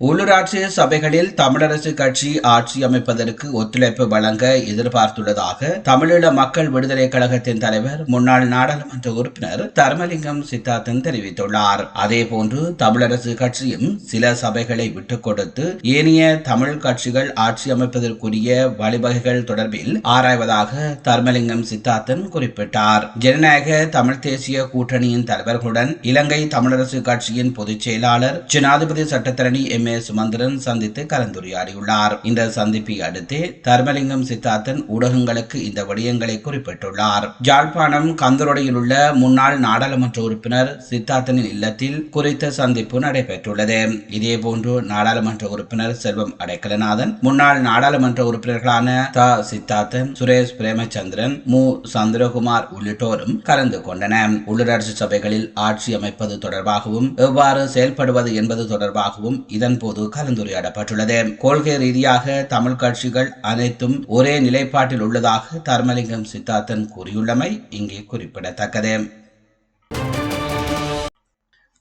உள்ளூராட்சி சபைகளில் தமிழரசு கட்சி ஆட்சி அமைப்பதற்கு ஒத்துழைப்பு வழங்க எதிர்பார்த்துள்ளதாக தமிழீழ மக்கள் விடுதலை கழகத்தின் தலைவர் முன்னாள் நாடாளுமன்ற உறுப்பினர் தர்மலிங்கம் சித்தார்த்தன் தெரிவித்துள்ளார். அதேபோன்று தமிழரசு கட்சியும் சில சபைகளை விட்டுக் கொடுத்து ஏனைய தமிழ் கட்சிகள் ஆட்சி அமைப்பதற்குரிய வழிவகைகள் தொடர்பில் ஆராய்வதாக தர்மலிங்கம் சித்தார்த்தன் குறிப்பிட்டார். ஜனநாயக தமிழ் தேசிய கூட்டணியின் தலைவர்களுடன் இலங்கை தமிழரசு கட்சியின் பொதுச் செயலாளர் ஜனாதிபதி சட்டத்தரணி எம். ஏ சுமந்திரன் சந்தித்து கலந்துரையாடியுள்ளார். இந்த சந்திப்பை அடுத்து தர்மலிங்கம் சித்தார்த்தன் ஊடகங்களுக்கு இந்த விடயங்களை குறிப்பிட்டுள்ளார். ஜாழ்ப்பாணம் கந்தரோடையில் உள்ள முன்னாள் நாடாளுமன்ற உறுப்பினர் சித்தார்த்தனின் இல்லத்தில் குறித்த சந்திப்பு நடைபெற்றுள்ளது. இதேபோன்று நாடாளுமன்ற உறுப்பினர் செல்வம் அடைக்கலநாதன் முன்னாள் நாடாளுமன்ற உறுப்பினர்களான த. சித்தார்த்தன் சுரேஷ் பிரேமச்சந்திரன் மு. சந்திரகுமார் உள்ளிட்டோரும் கலந்து கொண்டனர். உள்ளூராட்சி சபைகளில் ஆட்சி அமைப்பது தொடர்பாகவும் எவ்வாறு செயல்படுவது என்பது தொடர்பாகவும் இதன் போது கலந்துரையாடப்பட்டுள்ளது. கொள்கை ரீதியாக தமிழ் கட்சிகள் அனைத்தும் ஒரே நிலைப்பாட்டில் உள்ளதாக தர்மலிங்கம் சித்தார்த்தன் கூறியுள்ளமை இங்கே குறிப்பிடத்தக்கது.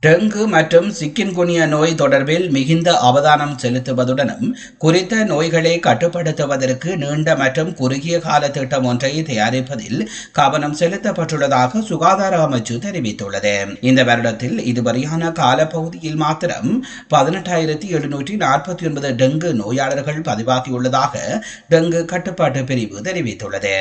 டெங்கு மற்றும் சிக்கின்குனிய நோய் தொடர்பில் மிகுந்த அவதானம் செலுத்துவதுடனும் குறித்த நோய்களை கட்டுப்படுத்துவதற்கு நீண்ட மற்றும் குறுகிய கால திட்டம் ஒன்றை தயாரிப்பதில் கவனம் செலுத்தப்பட்டுள்ளதாக சுகாதார அமைச்சு தெரிவித்துள்ளது. இந்த வருடத்தில் இதுவரையான காலப்பகுதியில் மாத்திரம் பதினெட்டாயிரத்தி எழுநூற்றி நாற்பத்தி ஒன்பது டெங்கு நோயாளர்கள் பதிவாகியுள்ளதாக டெங்கு கட்டுப்பாட்டு பிரிவு தெரிவித்துள்ளது.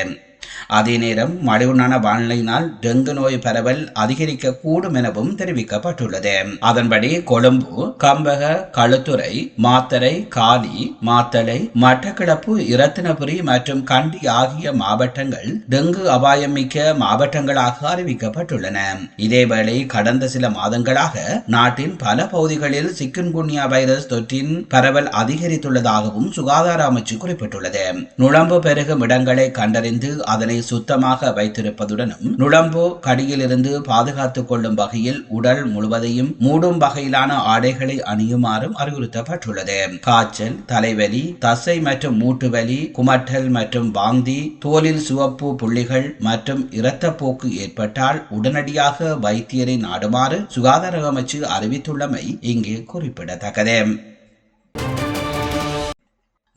அதே நேரம் மழையுண்டான வானிலையினால் டெங்கு நோய் பரவல் அதிகரிக்க கூடும் எனவும் தெரிவிக்கப்பட்டுள்ளது. அதன்படி கொழும்பு கம்பக களுத்துறை மாத்தரை காலி மாத்தளை மட்டக்களப்பு இரத்தினபுரி மற்றும் கண்டி ஆகிய மாவட்டங்கள் டெங்கு அபாயம் மிக்க மாவட்டங்களாக அறிவிக்கப்பட்டுள்ளன. இதேவேளை கடந்த சில மாதங்களாக நாட்டின் பல பகுதிகளில் சிக்கன்குன்யா வைரஸ் தொற்றின் பரவல் அதிகரித்துள்ளதாகவும் சுகாதார அமைச்சு குறிப்பிட்டுள்ளது. நுழம்பு பெருகும் இடங்களை கண்டறிந்து அதனை சுத்தமாக வைத்திருப்பதுடனும் நுழம்பு கடியிலிருந்து பாதுகாத்துக் கொள்ளும் வகையில் உடல் முழுவதையும் மூடும் வகையிலான ஆடைகளை அணியுமாறும் அறிவுறுத்தப்பட்டுள்ளது. காய்ச்சல் தலைவலி தசை மற்றும் மூட்டு வலி குமட்டல் மற்றும் வாந்தி தோலில் சிவப்பு புள்ளிகள் மற்றும் இரத்தப்போக்கு ஏற்பட்டால் உடனடியாக வைத்தியரை நாடுமாறு சுகாதார அமைச்சு அறிவித்துள்ளமை இங்கே குறிப்பிடத்தக்கது.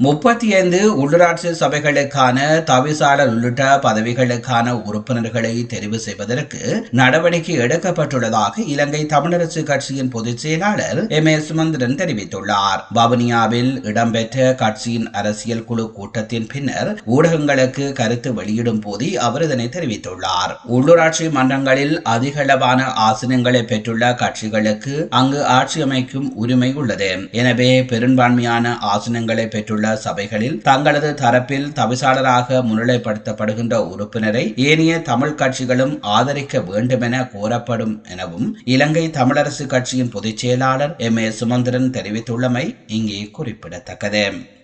முப்பத்தி ஐந்து உள்ளூராட்சி சபைகளுக்கான தவிசாளர் உள்ளிட்ட பதவிகளுக்கான உறுப்பினர்களை தெரிவு செய்வதற்கு நடவடிக்கை எடுக்கப்பட்டுள்ளதாக இலங்கை தமிழரசு கட்சியின் பொதுச் செயலாளர் எம் ஏ சுமந்திரன் தெரிவித்துள்ளார். வவுனியாவில் இடம்பெற்ற கட்சியின் அரசியல் குழு கூட்டத்தின் பின்னர் ஊடகங்களுக்கு கருத்து வெளியிடும் போது அவர் இதனை தெரிவித்துள்ளார். உள்ளூராட்சி மன்றங்களில் அதிகளவான ஆசனங்களை பெற்றுள்ள கட்சிகளுக்கு அங்கு ஆட்சி அமைக்கும் உரிமை உள்ளது. எனவே பெரும்பான்மையான ஆசனங்களை பெற்றுள்ள சபைகளில் தங்களது தரப்பில் தவிசாளராக முன்னிலைப்படுத்தப்படுகின்ற உறுப்பினரை ஏனைய தமிழ் கட்சிகளும் ஆதரிக்க வேண்டுமென கோரப்படும் எனவும் இலங்கை தமிழரசு கட்சியின் பொதுச் செயலாளர் எம் ஏ சுமந்திரன் தெரிவித்துள்ளமை இங்கே குறிப்பிடத்தக்கது.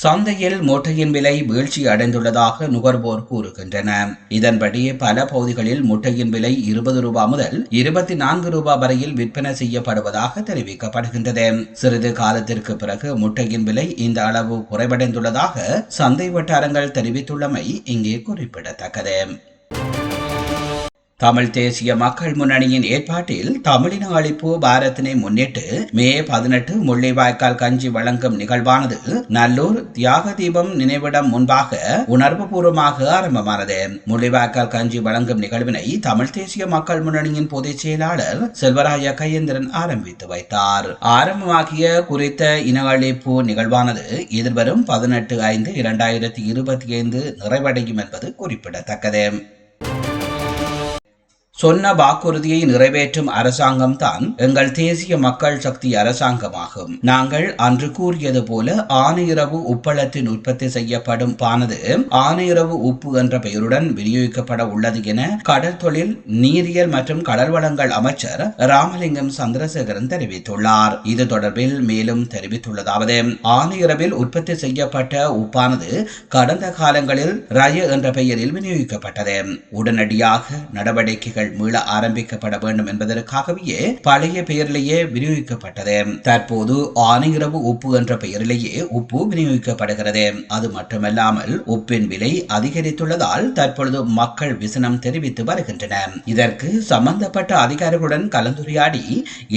சந்தையில் முட்டையின் விலை வீழ்ச்சி அடைந்துள்ளதாக நுகர்வோர் கூறுகின்றனர் இதன்படி பல பகுதிகளில் முட்டையின் விலை இருபது ரூபாய் முதல் இருபத்தி நான்கு ரூபாய் வரையில் விற்பனை செய்யப்படுவதாக தெரிவிக்கப்படுகின்றது. சிறிது காலத்திற்கு பிறகு முட்டையின் விலை இந்த அளவு குறைவடைந்துள்ளதாக சந்தை வட்டாரங்கள் தெரிவித்துள்ளமை இங்கே குறிப்பிடத்தக்கது. தமிழ் தேசிய மக்கள் முன்னணியின் ஏற்பாட்டில் தமிழின அழிப்பு பாரத்தினை முன்னிட்டு மே பதினெட்டு முள்ளிவாய்க்கால் கஞ்சி வழங்கும் நிகழ்வானது நல்லூர் தியாக தீபம் நினைவிடம் முன்பாக உணர்வுபூர்வமாக ஆரம்பமானது. முள்ளிவாய்க்கால் கஞ்சி வழங்கும் நிகழ்வினை தமிழ் தேசிய மக்கள் முன்னணியின் பொதுச் செயலாளர் செல்வராய கையேந்திரன் ஆரம்பித்து வைத்தார். ஆரம்பமாகிய குறித்த இன அழிப்பு நிகழ்வானது எதிர்வரும் பதினெட்டு ஐந்து இரண்டாயிரத்தி இருபத்தி ஐந்து நிறைவடையும் என்பது குறிப்பிடத்தக்கது. சொன்ன வாக்குறுதியை நிறைவேற்றும் அரசாங்கம் தான் எங்கள் தேசிய மக்கள் சக்தி அரசாங்கமாகும். நாங்கள் அன்று கூறியது போல ஆனையிறவு உப்பளத்தின் உற்பத்தி செய்யப்படும் பானது ஆனையிறவு உப்பு என்ற பெயருடன் விநியோகிக்கப்பட உள்ளது என கடற்தொழில் நீரியல் மற்றும் கடல் வளங்கள் அமைச்சர் ராமலிங்கம் சந்திரசேகரன் தெரிவித்துள்ளார். இது தொடர்பில் மேலும் தெரிவித்துள்ளதாவது ஆனையிறவில் உற்பத்தி செய்யப்பட்ட உப்பானது கடந்த காலங்களில் ரய என்ற பெயரில் விநியோகிக்கப்பட்டது. உடனடியாக நடவடிக்கைகள் சேவைகள் மீள ஆரம்பிக்கப்பட வேண்டும் என்பதற்காகவே பழைய பெயரிலேயே விநியோகிக்கப்பட்டது. தற்போது ஆனையிரவு உப்பு என்ற பெயரிலேயே உப்பு விநியோகிக்கப்படுகிறது. அது மட்டுமல்லாமல் உப்பின் விலை அதிகரித்துள்ளதால் தற்பொழுது மக்கள் விசனம் தெரிவித்து வருகின்றனர். இதற்கு சம்பந்தப்பட்ட அதிகாரிகளுடன் கலந்துரையாடி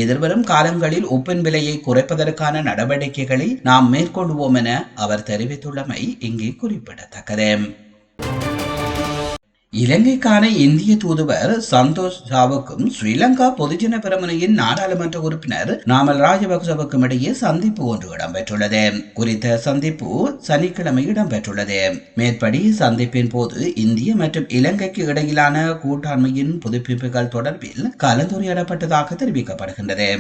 எதிர்வரும் காலங்களில் உப்பின் விலையை குறைப்பதற்கான நடவடிக்கைகளை நாம் மேற்கொள்வோம் என அவர் தெரிவித்துள்ளமை இங்கே குறிப்பிடத்தக்கது. இலங்கைக்கான இந்திய தூதுவர் சந்தோஷ் சாவுக்கும் ஸ்ரீலங்கா பொதுஜன பெருமனையின் நாடாளுமன்ற உறுப்பினர் நாமல் ராஜபக்சவுக்கும் இடையே சந்திப்பு ஒன்று இடம்பெற்றுள்ளது. குறித்த சந்திப்பு சனிக்கிழமை இடம்பெற்றுள்ளது. மேற்படி சந்திப்பின் போது இந்திய மற்றும் இலங்கைக்கு இடையிலான கூட்டாண்மையின் புதுப்பிப்புகள் தொடர்பில் கலந்துரையாடப்பட்டதாக தெரிவிக்கப்படுகின்றது.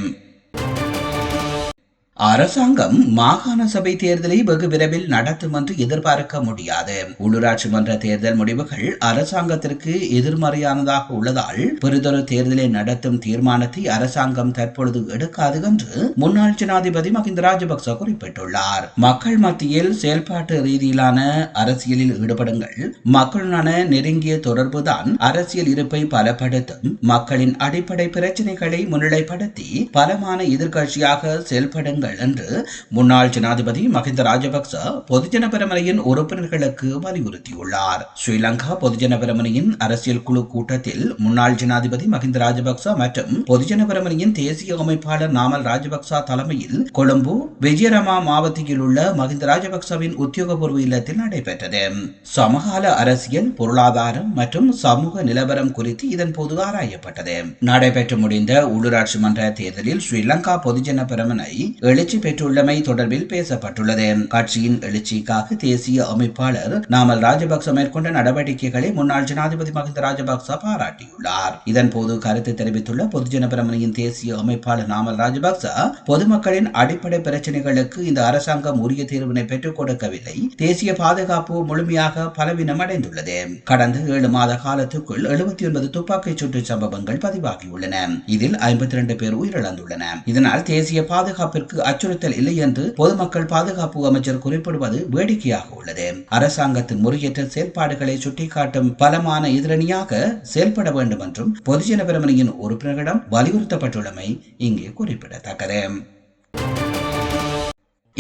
அரசாங்கம் மாகாண சபை தேர்தலை வெகு விரைவில் நடத்தும் என்று எதிர்பார்க்க முடியாது. உள்ளூராட்சி மன்ற தேர்தல் முடிவுகள் அரசாங்கத்திற்கு எதிர்மறையானதாக உள்ளதால் பெருதொரு தேர்தலை நடத்தும் தீர்மானத்தை அரசாங்கம் தற்பொழுது எடுக்காது என்று முன்னாள் ஜனாதிபதி மஹிந்த ராஜபக்ச குறிப்பிட்டுள்ளார். மக்கள் மத்தியில் செயல்பாட்டு ரீதியிலான அரசியலில் ஈடுபடுங்கள். மக்களுடனான நெருங்கிய தொடர்புதான் அரசியல் இருப்பை பலப்படுத்தும். மக்களின் அடிப்படை பிரச்சனைகளை முன்னிலைப்படுத்தி பலமான எதிர்க்கட்சியாக செயல்படுங்கள். என்று முன்னாள் ஜனாதிபதி மஹிந்த ராஜபக்ச பொதுஜன பெருமனையின் உறுப்பினர்களுக்கு வலியுறுத்தியுள்ளார். ஸ்ரீலங்கா பொதுஜன பெருமனையின் அரசியல் குழு கூட்டத்தில் முன்னாள் ஜனாதிபதி மஹிந்த ராஜபக்ச மற்றும் பொதுஜன பெருமனையின் தேசிய அமைப்பாளர் நாமல் ராஜபக்ச தலைமையில் கொழும்பு விஜயரமா மாவட்டத்தில் உள்ள மஹிந்த ராஜபக்சவின் உத்தியோகபூர்வ இல்லத்தில் நடைபெற்றது. சமகால அரசியல் பொருளாதாரம் மற்றும் சமூக நிலவரம் குறித்து இதன் போது ஆராயப்பட்டது. நடைபெற்று முடிந்த உள்ளூராட்சி மன்ற தேர்தலில் ஸ்ரீலங்கா பொதுஜன பெரமுனை எழுச்சி பெற்றுள்ளமை தொடர்பில் பேசப்பட்டுள்ளது. கட்சியின் எழுச்சிக்காக தேசிய அமைப்பாளர் நாமல் ராஜபக்ச மேற்கொண்ட நடவடிக்கைகளை முன்னாள் ஜனாதிபதி மஹிந்த ராஜபக்ச பாராட்டியுள்ளார். இதன் போது கருத்து தெரிவித்துள்ள பொதுஜன பிரமணியின் தேசிய அமைப்பாளர் நாமல் ராஜபக்ச பொதுமக்களின் அடிப்படை பிரச்சனைகளுக்கு இந்த அரசாங்கம் உரிய தீர்வினை பெற்றுக் கொடுக்கவில்லை. தேசிய பாதுகாப்பு முழுமையாக பலவீனம் அடைந்துள்ளது கடந்த ஏழு மாத காலத்துக்குள் எழுபத்தி ஒன்பது துப்பாக்கிச் சுட்டு சம்பவங்கள் பதிவாகியுள்ளன. இதில் ஐம்பத்தி இரண்டு பேர் உயிரிழந்துள்ளனர். இதனால் தேசிய பாதுகாப்பிற்கு அச்சுறுத்தல் இல்லை என்று பொதுமக்கள் பாதுகாப்பு அமைச்சர் குறிப்பிடுவது வேடிக்கையாக உள்ளது. அரசாங்கத்தின் முறையற்ற செயல்பாடுகளை சுட்டிக்காட்டும் பலமான எதிரணியாக செயல்பட வேண்டும் என்றும் பொதுஜன பெருமனையின் உறுப்பினர்களிடம் வலியுறுத்தப்பட்டுள்ளமை இங்கே குறிப்பிடத்தக்கது.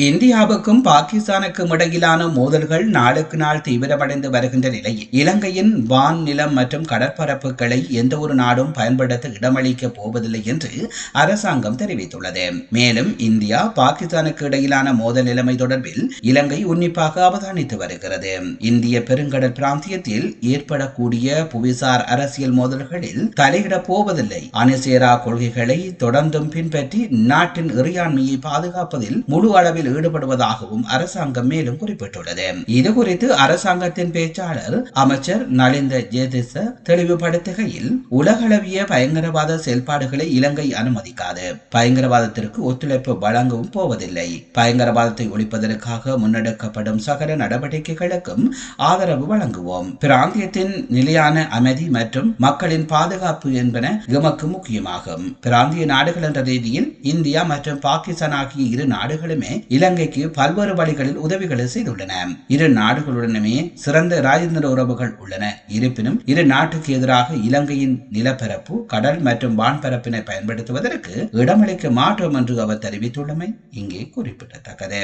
இந்தியாவுக்கும் பாகிஸ்தானுக்கும் இடையிலான மோதல்கள் நாளுக்கு நாள் தீவிரமடைந்து வருகின்ற நிலையில் இலங்கையின் வான் நிலம் மற்றும் கடற்பரப்புகளை எந்த ஒரு நாடும் பயன்படுத்த இடமளிக்கப் போவதில்லை என்று அரசாங்கம் தெரிவித்துள்ளது. மேலும் இந்தியா பாகிஸ்தானுக்கு இடையிலான மோதல் நிலைமை தொடர்பில் இலங்கை உன்னிப்பாக அவதானித்து வருகிறது. இந்திய பெருங்கடல் பிராந்தியத்தில் ஏற்படக்கூடிய புவிசார் அரசியல் மோதல்களில் தலையிடப் போவதில்லை. அணுசேரா கொள்கைகளை தொடர்ந்தும் பின்பற்றி நாட்டின் இறையாண்மையை பாதுகாப்பதில் முழு அளவில் ஈடுபடுவதாகவும் அரசாங்கம் மேலும் குறிப்பிட்டுள்ளது. இது குறித்து அரசாங்கத்தின் பேச்சாளர் அமைச்சர் நலிந்த ஜேதிச தெளிவுபடுத்துகையில் உலகளவிய பயங்கரவாத செயல்பாடுகளை இலங்கை அனுமதிக்காது. பயங்கரவாதத்திற்கு ஒத்துழைப்பு வழங்கவும் போவதில்லை. பயங்கரவாதத்தை ஒழிப்பதற்காக முன்னெடுக்கப்படும் சகல நடவடிக்கைகளுக்கும் ஆதரவு வழங்குவோம். பிராந்தியத்தின் நிலையான அமைதி மற்றும் மக்களின் பாதுகாப்பு என்பன எமக்கு முக்கியமாகும். பிராந்திய நாடுகள் என்ற ரீதியில் இந்தியா மற்றும் பாகிஸ்தான் ஆகிய இரு நாடுகளுமே இலங்கைக்கு பல்வேறு வழிகளில் உதவிகளை செய்துள்ளன. இரு நாடுகளுடனுமே சிறந்த ராஜதந்திர உறவுகள் உள்ளன. இருப்பினும் இரு நாட்டுக்கு எதிராக இலங்கையின் நிலப்பரப்பு கடல் மற்றும் வான்பரப்பினை பயன்படுத்துவதற்கு இடமளிக்க மாட்டோம் என்று அவர் தெரிவித்துள்ளமை இங்கே குறிப்பிடத்தக்கது.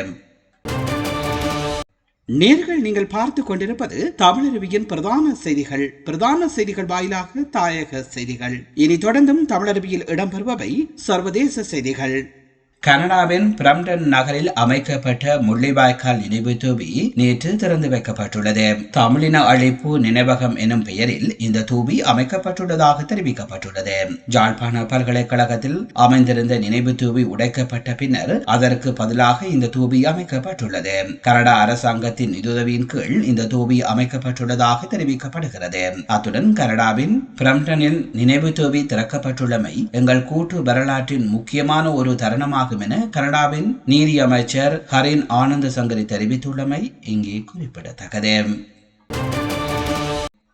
நேர்கள் நீங்கள் பார்த்து கொண்டிருப்பது தமிழருவியின் பிரதான செய்திகள். பிரதான செய்திகள் வாயிலாக தாயக செய்திகள். இனி தொடர்ந்தும் தமிழருவியில் இடம்பெறுபவை சர்வதேச செய்திகள். கனடாவின் பிரம்டன் நகரில் அமைக்கப்பட்ட முள்ளிவாய்க்கால் நினைவு தூபி நேற்று திறந்து வைக்கப்பட்டுள்ளது. தமிழின அழிப்பு நினைவகம் எனும் பெயரில் இந்த தூபி அமைக்கப்பட்டுள்ளதாக தெரிவிக்கப்பட்டுள்ளது. ஜாழ்ப்பாண பல்கலைக்கழகத்தில் அமைந்திருந்த நினைவு தூபி உடைக்கப்பட்ட பின்னர் அதற்கு பதிலாக இந்த தூபி அமைக்கப்பட்டுள்ளது. கனடா அரசாங்கத்தின் நிதியுதவியின் கீழ் இந்த தூபி அமைக்கப்பட்டுள்ளதாக தெரிவிக்கப்படுகிறது. அத்துடன் கனடாவின் பிரம்டனில் நினைவு தூபி திறக்கப்பட்டுள்ளமை எங்கள் கூட்டு வரலாற்றின் முக்கியமான ஒரு தருணமாக தருணமாகும் என கனடாவின் நீதி அமைச்சர் ஹரின் ஆனந்த சங்கரி தெரிவித்துள்ளமை இங்கே குறிப்பிடத்தக்கது.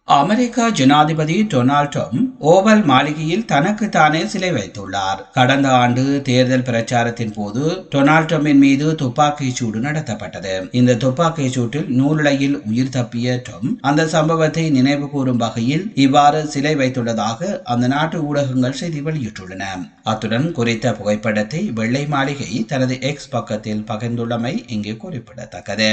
அமெரிக்க ஜனாதிபதி டொனால்ட் ட்ரம்ப் ஓவல் மாளிகையில் தனக்கு தானே சிலை வைத்துள்ளார். கடந்த ஆண்டு தேர்தல் பிரச்சாரத்தின் போது டொனால்ட் ட்ரம்பின் மீது துப்பாக்கிச் சூடு நடத்தப்பட்டது. இந்த துப்பாக்கிச் சூட்டில் நூலிழையில் உயிர் தப்பிய ட்ரம்ப் அந்த சம்பவத்தை நினைவு கூறும் வகையில் இவ்வாறு சிலை வைத்துள்ளதாக அந்த நாட்டு ஊடகங்கள் செய்தி வெளியிட்டுள்ளன. அத்துடன் குறித்த புகைப்படத்தை வெள்ளை மாளிகை தனது எக்ஸ் பக்கத்தில் பகிர்ந்துள்ளமை இங்கே குறிப்பிடத்தக்கது.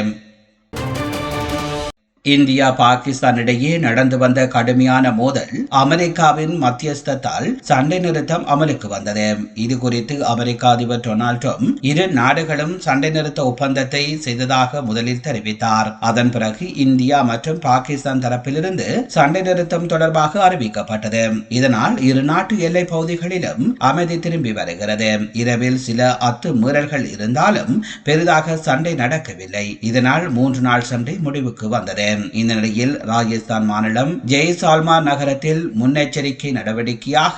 இந்தியா பாகிஸ்தான் இடையே நடந்து வந்த கடுமையான மோதல் அமெரிக்காவின் மத்தியஸ்தத்தால் சண்டை நிறுத்தம் அமலுக்கு வந்தது. இது குறித்து அமெரிக்க அதிபர் டொனால்ட் ட்ரம்ப் இரு நாடுகளும் சண்டை நிறுத்த ஒப்பந்தத்தை செய்ததாக முதலில் தெரிவித்தார். அதன் பிறகு இந்தியா மற்றும் பாகிஸ்தான் தரப்பிலிருந்து சண்டை நிறுத்தம் தொடர்பாக அறிவிக்கப்பட்டது. இதனால் இரு நாட்டு எல்லை பகுதிகளிலும் அமைதி திரும்பி வருகிறது. இரவில் சில அத்துமீறல்கள் இருந்தாலும் பெரிதாக சண்டை நடக்கவில்லை. இதனால் மூன்று நாள் சண்டை முடிவுக்கு வந்தது. இந்த நிலையில் ராஜஸ்தான் மாநிலம் ஜெய்சால்மா நகரத்தில் முன்னெச்சரிக்கை நடவடிக்கையாக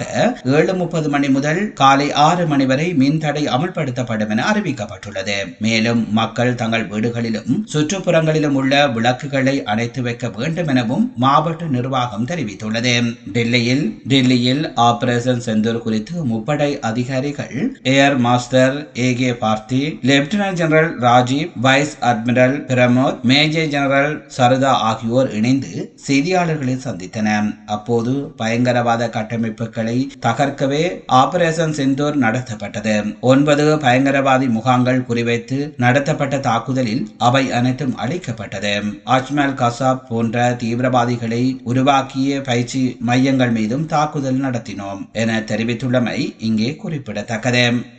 ஏழு முப்பது மணி முதல் காலை ஆறு மணி வரை மின்தடை அமல்படுத்தப்படும் என அறிவிக்கப்பட்டுள்ளது. மேலும் மக்கள் தங்கள் வீடுகளிலும் சுற்றுப்புறங்களிலும் உள்ள விளக்குகளை அணைத்து வைக்க வேண்டும் எனவும் மாவட்ட நிர்வாகம் தெரிவித்துள்ளது. டெல்லியில் டெல்லியில் ஆபரேஷன் செந்தூர் குறித்து முப்படை அதிகாரிகள் air master A K Bharti lieutenant general Rajiv vice admiral Pramod major general Sharad ஆகியோர் இணைந்து செய்தியாளர்களை சந்தித்தனர் அப்போது பயங்கரவாத கட்டமைப்புகளை தகர்க்கவே ஆபரேஷன் செந்தூர் நடத்தப்பட்டது. ஒன்பது பயங்கரவாதி முகாம்கள் குறிவைத்து நடத்தப்பட்ட தாக்குதலில் அவை அனைத்தும் அழிக்கப்பட்டது. அஜ்மல் கசாப் போன்ற தீவிரவாதிகளை உருவாக்கிய பயிற்சி மையங்கள் மீதும் தாக்குதல் நடத்தினோம் என தெரிவித்துள்ளமை இங்கே குறிப்பிடத்தக்கது.